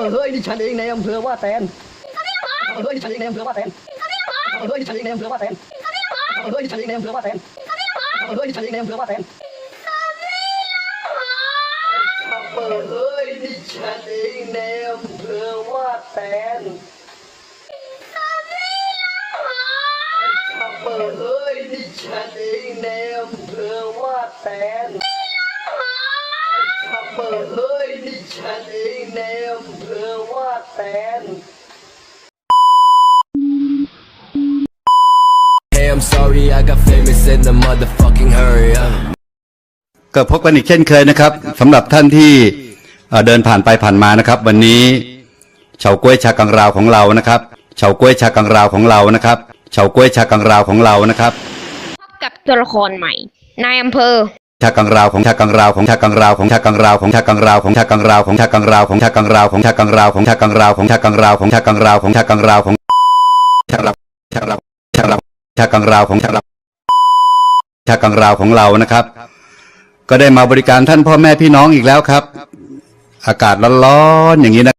อเฮ้ยนี่ฉันเองในอำเภอว่าแตนเออเฮ้ยนี่ฉันเองในอำเภอว่าแตนเออเฮ้ยนี่ฉันเองในอำเภอว่าแตนเออเฮ้ยนี่ฉันเองในอำเภอว่าแตนเออเฮ้ยนี่ฉันเองในอำเภอว่าแตนเปิดเอ้ยนี่ฉันเองในอำเภอว่าแตนเปิดเอ้ยนี่ฉันเองในอำเภอว่าแตนเปิดเอ้ย ฉันเองในอำเภอว่าแตน Hey, I'm sorry, I got famous in the motherfucking hurry. Uh. ก็พบกันอีกเช่นเคยนะครับสำหรับท่านที่เอ่อเดินผ่านไปผ่านมานะครับ วันนี้เฉาก้วยชากังราวของเรานะครับเฉาก้วยชากังราวของเรานะครับเฉาก้วยชากังราวของเรานะครับ พบกับตัวละครใหม่นายอำเภอ ชากังราวของชากังราวของชากังราวของชากังราวของชากังราวของชากังราวของชากังราวของชากังราวของชากังราวของชากังราวของชากังราวของชากังราวของชากังราวของชากังราวชากังราวชากังราวชากังราวของชากังราวชากังราวของเรานะครับ ก็ได้มาบริการท่านพ่อแม่พี่น้องอีกแล้วครับ อากาศร้อนๆอย่างนี้นะ